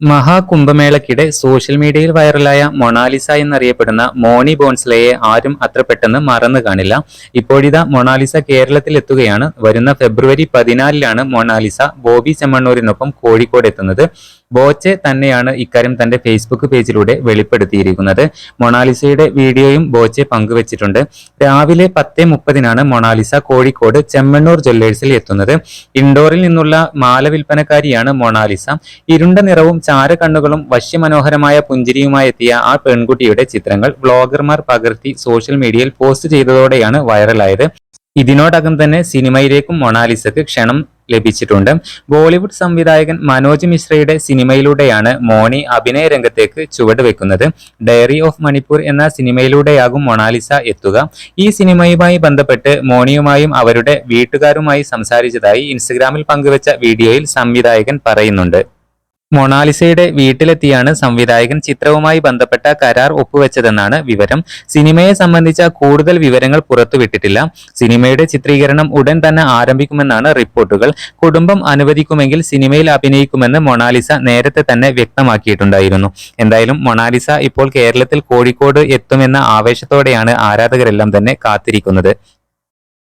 മഹാകുംഭമേളയ്ക്കിടെ social മീഡിയയിൽ വൈറലായ Mona Lisa എന്നറിയപ്പെടുന്ന മോണി ബോൺസ്ലയെ ആരും അത്ര പെട്ടെന്ന് മറന്നു കാണില്ല. ഇപ്പോഴിതാ മൊണാലിസ കേരളത്തിൽ എത്തുകയാണ് വരുന്ന ഫെബ്രുവരി പതിനാലിലാണ് മൊണാലിസ ബോബി ചെമ്മണ്ണൂരിനൊപ്പം കോഴിക്കോട് എത്തുന്നത് ബോച്ചെ തന്നെയാണ് ഇക്കാര്യം തന്റെ ഫേസ്ബുക്ക് പേജിലൂടെ വെളിപ്പെടുത്തിയിരിക്കുന്നത്. മൊണാലിസയുടെ വീഡിയോയും ബോച്ചെ പങ്കുവച്ചിട്ടുണ്ട്. രാവിലെ പത്ത് മുപ്പതിനാണ് മൊണാലിസ കോഴിക്കോട് ചെമ്മണ്ണൂർ ജ്വല്ലേഴ്സിൽ എത്തുന്നത്. ഇൻഡോറിൽ നിന്നുള്ള മാല വിൽപ്പനക്കാരിയാണ് മൊണാലിസ. ഇരുണ്ട നിറവും ചാര കണ്ണുകളും വശ്യമനോഹരമായ പുഞ്ചിരിയുമായി എത്തിയ ആ പെൺകുട്ടിയുടെ ചിത്രങ്ങൾ വ്ളോഗർമാർ പകർത്തി സോഷ്യൽ മീഡിയയിൽ പോസ്റ്റ് ചെയ്തതോടെയാണ് വൈറലായത്. ഇതിനോടകം തന്നെ സിനിമയിലേക്കും മൊണാലിസക്ക് ക്ഷണം ലഭിച്ചിട്ടുണ്ട്. ബോളിവുഡ് സംവിധായകൻ മനോജ് മിശ്രയുടെ സിനിമയിലൂടെയാണ് മോണി അഭിനയ രംഗത്തേക്ക് ചുവടുവെക്കുന്നത് ഡയറി ഓഫ് മണിപ്പൂർ എന്ന സിനിമയിലൂടെയാകും മൊണാലിസ എത്തുക. ഈ സിനിമയുമായി ബന്ധപ്പെട്ട് മോണിയുമായും അവരുടെ വീട്ടുകാരുമായി സംസാരിച്ചതായി ഇൻസ്റ്റഗ്രാമിൽ പങ്കുവച്ച വീഡിയോയിൽ സംവിധായകൻ പറയുന്നുണ്ട്. മൊണാലിസയുടെ വീട്ടിലെത്തിയാണ് സംവിധായകൻ ചിത്രവുമായി ബന്ധപ്പെട്ട കരാർ ഒപ്പുവെച്ചതെന്നാണ് വിവരം. സിനിമയെ സംബന്ധിച്ച കൂടുതൽ വിവരങ്ങൾ പുറത്തുവിട്ടിട്ടില്ല. സിനിമയുടെ ചിത്രീകരണം ഉടൻ തന്നെ ആരംഭിക്കുമെന്നാണ് റിപ്പോർട്ടുകൾ. കുടുംബം അനുവദിക്കുമെങ്കിൽ സിനിമയിൽ അഭിനയിക്കുമെന്ന് മൊണാലിസ നേരത്തെ തന്നെ വ്യക്തമാക്കിയിട്ടുണ്ടായിരുന്നു. എന്തായാലും മൊണാലിസ ഇപ്പോൾ കേരളത്തിൽ കോഴിക്കോട് എത്തുമെന്ന ആവേശത്തോടെയാണ് ആരാധകരെല്ലാം തന്നെ കാത്തിരിക്കുന്നത്.